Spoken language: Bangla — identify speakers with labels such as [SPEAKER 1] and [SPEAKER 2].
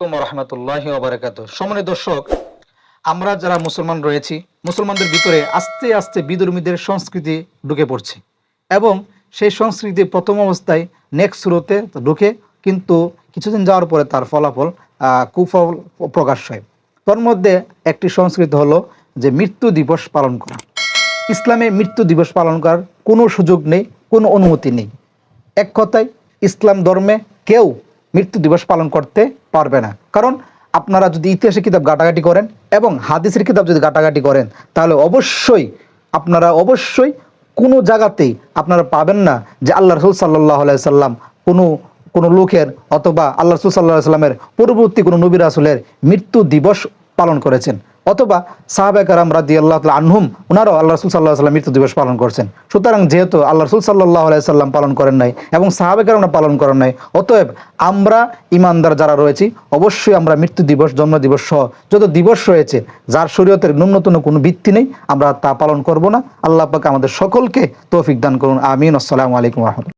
[SPEAKER 1] রহমতুল্লাহ ওবরাকাত সম্মানিত দর্শক, আমরা যারা মুসলমান রয়েছি, মুসলমানদের ভিতরে আস্তে আস্তে বিদর্মীদের সংস্কৃতি ঢুকে পড়ছে এবং সেই সংস্কৃতি প্রথম অবস্থায় নেক্সট শুরুতে ঢুকে কিন্তু কিছুদিন যাওয়ার পরে তার ফলাফল কুফল প্রকাশ হয়। তোর মধ্যে একটি সংস্কৃতি হলো যে মৃত্যু দিবস পালন করা। ইসলামে মৃত্যু দিবস পালন করার কোনো সুযোগ নেই, কোনো অনুমতি নেই। এক কথায়, ইসলাম ধর্মে কেউ মৃত্যু দিবস পালন করতে পারবে না। কারণ আপনারা যদি ইতিহাসের কিতাব ঘাটাঘাটি করেন এবং হাদিসের কিতাব যদি ঘাটাঘাটি করেন, তাহলে অবশ্যই আপনারা অবশ্যই কোনো জায়গাতেই আপনারা পাবেন না যে আল্লাহ রসুল সাল্লাহ সাল্লাম কোনো কোনো লোকের অথবা আল্লাহ রসুল সাল্লাহ সাল্লামের পূর্ববর্তী কোনো নবী রাসুলের মৃত্যু দিবস পালন করেছেন। অথবা সাহাবাকারাম রাদি আল্লাহ আনহুম ওনারাও আল্লাহ রসুল সাল্লাহ সাল্লাম মৃত্যু দিবস পালন করছেন। সুতরাং যেহেতু আল্লাহ রসুল সাল্লাহ সাল্লাম পালন করেন নাই এবং সাহাবাকারামরা পালন করেন নাই, অতএব আমরা ইমানদার যারা রয়েছি, অবশ্যই আমরা মৃত্যু দিবস, জন্ম দিবস সহ যত দিবস রয়েছে, যার শরীয়তের ন্যূনতম কোনো ভিত্তি নেই, আমরা তা পালন করব না। আল্লাহ পাক আমাদের সকলকে তৌফিক দান করুন। আমিন। আসসালামু আলাইকুম রহমতুল্লাহ।